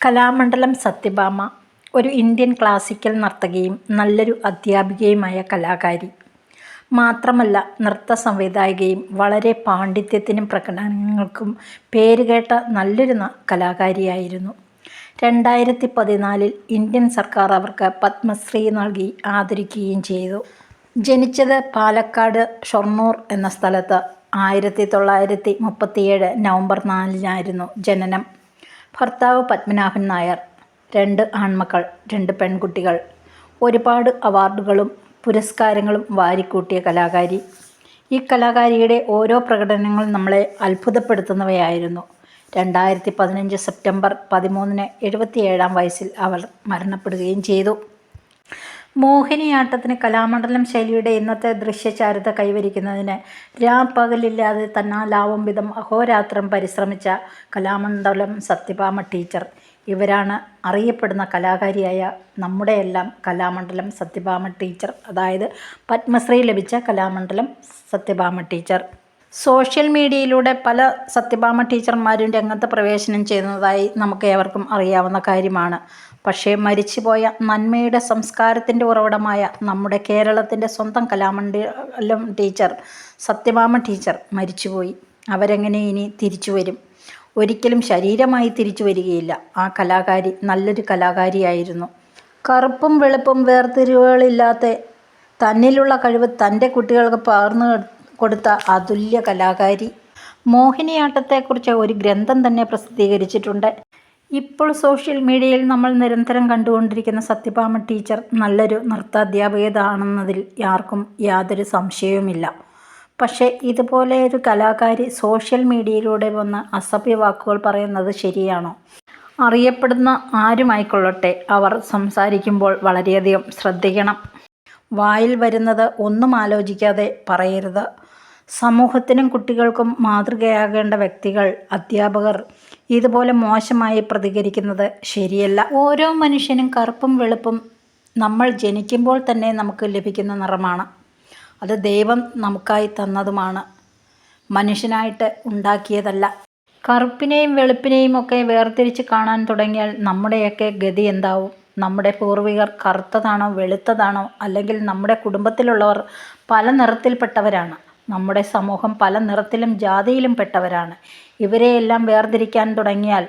കലാമണ്ഡലം സത്യഭാമ ഒരു Indian classical നർത്തകിയും നല്ലൊരു അധ്യാപികയുമായ കലാകാരി. മാത്രമല്ല നൃത്ത സംവിധായികയും വളരെ പാണ്ഡിത്യത്തിനും പ്രകടനങ്ങൾക്കും പേരുകേട്ട നല്ലൊരു കലാകാരിയായിരുന്നു. രണ്ടായിരത്തി പതിനാലിൽ ഇന്ത്യൻ സർക്കാർ അവർക്ക് പത്മശ്രീ നൽകി ആദരിക്കുകയും ചെയ്തു. ജനിച്ചത് പാലക്കാട് ഷൊർണൂർ എന്ന സ്ഥലത്ത് ആയിരത്തി തൊള്ളായിരത്തി മുപ്പത്തിയേഴ് നവംബർ നാലിനായിരുന്നു ജനനം. ഭർത്താവ് പത്മനാഭൻ നായർ രണ്ട് ആൺമക്കൾ രണ്ട് പെൺകുട്ടികൾ. ഒരുപാട് അവാർഡുകളും പുരസ്കാരങ്ങളും വാരിക്കൂട്ടിയ കലാകാരി. ഈ കലാകാരിയുടെ ഓരോ പ്രകടനങ്ങളും നമ്മളെ അത്ഭുതപ്പെടുത്തുന്നവയായിരുന്നു. രണ്ടായിരത്തി പതിനഞ്ച് സെപ്റ്റംബർ പതിമൂന്നിന് എഴുപത്തിയേഴാം വയസ്സിൽ അവർ മരണപ്പെടുകയും ചെയ്തു. മോഹിനിയാട്ടത്തിന് കലാമണ്ഡലം ശൈലിയുടെ ഇന്നത്തെ ദൃശ്യചാരുത കൈവരിക്കുന്നതിന് രാപ്പകലില്ലാതെ തന്നാലാവും വിധം അഹോരാത്രം പരിശ്രമിച്ച കലാമണ്ഡലം സത്യഭാമ ടീച്ചർ. ഇവരാണ് അറിയപ്പെടുന്ന കലാകാരിയായ നമ്മുടെയെല്ലാം കലാമണ്ഡലം സത്യഭാമ ടീച്ചർ. അതായത് പത്മശ്രീ ലഭിച്ച കലാമണ്ഡലം സത്യഭാമ ടീച്ചർ. സോഷ്യൽ മീഡിയയിലൂടെ പല സത്യഭാമ ടീച്ചർമാരും രംഗത്ത് പ്രവേശനം ചെയ്യുന്നതായി നമുക്ക് ഏവർക്കും അറിയാവുന്ന കാര്യമാണ്. പക്ഷേ മരിച്ചുപോയ നന്മയുടെ സംസ്കാരത്തിന്റെ ഉറവിടമായ നമ്മുടെ കേരളത്തിന്റെ സ്വന്തം കലാമണ്ഡലം ടീച്ചർ സത്യഭാമ ടീച്ചർ മരിച്ചുപോയി. അവരെങ്ങനെ ഇനി തിരിച്ചു വരും? ഒരിക്കലും ശരീരമായി തിരിച്ചു വരികയില്ല. ആ കലാകാരി നല്ലൊരു കലാകാരിയായിരുന്നു. കറുപ്പും വെളുപ്പും വേർതിരിവുകളില്ലാത്ത തന്നിലുള്ള കഴിവ് തന്റെ കുട്ടികൾക്ക് പകർന്നു കൊടുത്ത അതുല്യ കലാകാരി. മോഹിനിയാട്ടത്തെക്കുറിച്ച് ഒരു ഗ്രന്ഥം തന്നെ പ്രസിദ്ധീകരിച്ചിട്ടുണ്ട്. ഇപ്പോൾ സോഷ്യൽ മീഡിയയിൽ നമ്മൾ നിരന്തരം കണ്ടുകൊണ്ടിരിക്കുന്ന സത്യഭാമ ടീച്ചർ നല്ലൊരു നൃത്താധ്യാപികയാണെന്നതിൽ ആർക്കും യാതൊരു സംശയവുമില്ല. പക്ഷേ ഇതുപോലെ ഒരു കലാകാരി സോഷ്യൽ മീഡിയയിലൂടെ വന്ന് അസഭ്യ വാക്കുകൾ പറയുന്നത് ശരിയാണോ? അറിയപ്പെടുന്ന ആരുമായിക്കൊള്ളട്ടെ അവർ സംസാരിക്കുമ്പോൾ വളരെയധികം ശ്രദ്ധിക്കണം. വായിൽ വരുന്നത് ഒന്നും ആലോചിക്കാതെ പറയരുത്. സമൂഹത്തിനും കുട്ടികൾക്കും മാതൃകയാകേണ്ട വ്യക്തികൾ അധ്യാപകർ. ഇതുപോലെ മോശമായി പ്രതികരിക്കുന്നത് ശരിയല്ല. ഓരോ മനുഷ്യനും കറുപ്പും വെളുപ്പും നമ്മൾ ജനിക്കുമ്പോൾ തന്നെ നമുക്ക് ലഭിക്കുന്ന നിറമാണ്. അത് ദൈവം നമുക്കായി തന്നതുമാണ്. മനുഷ്യനായിട്ട് ഉണ്ടാക്കിയതല്ല. കറുപ്പിനെയും വെളുപ്പിനെയും ഒക്കെ വേർതിരിച്ച് കാണാൻ തുടങ്ങിയാൽ നമ്മുടെയൊക്കെ ഗതി എന്താവും? നമ്മുടെ പൂർവികർ കറുത്തതാണോ വെളുത്തതാണോ? അല്ലെങ്കിൽ നമ്മുടെ കുടുംബത്തിലുള്ളവർ പല നിറത്തിൽപ്പെട്ടവരാണ്. നമ്മുടെ സമൂഹം പല നിറത്തിലും ജാതിയിലും പെട്ടവരാണ്. ഇവരെയെല്ലാം വേർതിരിക്കാൻ തുടങ്ങിയാൽ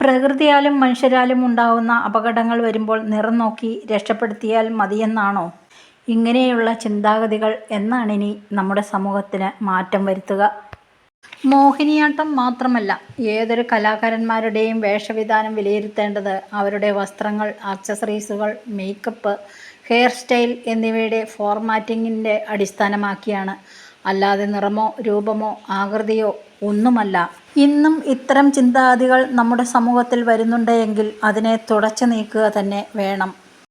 പ്രകൃതിയാലും മനുഷ്യരാലും ഉണ്ടാകുന്ന അപകടങ്ങൾ വരുമ്പോൾ നിറം നോക്കി രക്ഷപ്പെടുത്തിയാൽ മതിയെന്നാണോ? ഇങ്ങനെയുള്ള ചിന്താഗതികൾ എന്നാണ് ഇനി നമ്മുടെ സമൂഹത്തിന് മാറ്റം വരുത്തുക. മോഹിനിയാട്ടം മാത്രമല്ല ഏതൊരു കലാകാരന്മാരുടെയും വേഷവിധാനം വിലയിരുത്തേണ്ടത് അവരുടെ വസ്ത്രങ്ങൾ ആക്സസറീസുകൾ മേക്കപ്പ് ഹെയർ സ്റ്റൈൽ എന്നിവയുടെ ഫോർമാറ്റിങ്ങിന്റെ അടിസ്ഥാനമാക്കിയാണ്. അല്ലാതെ നിറമോ രൂപമോ ആകൃതിയോ ഒന്നുമല്ല. ഇന്നും ഇത്തരം ചിന്താഗതികൾ നമ്മുടെ സമൂഹത്തിൽ വരുന്നുണ്ടെങ്കിൽ അതിനെ തുടച്ചു നീക്കുക തന്നെ വേണം.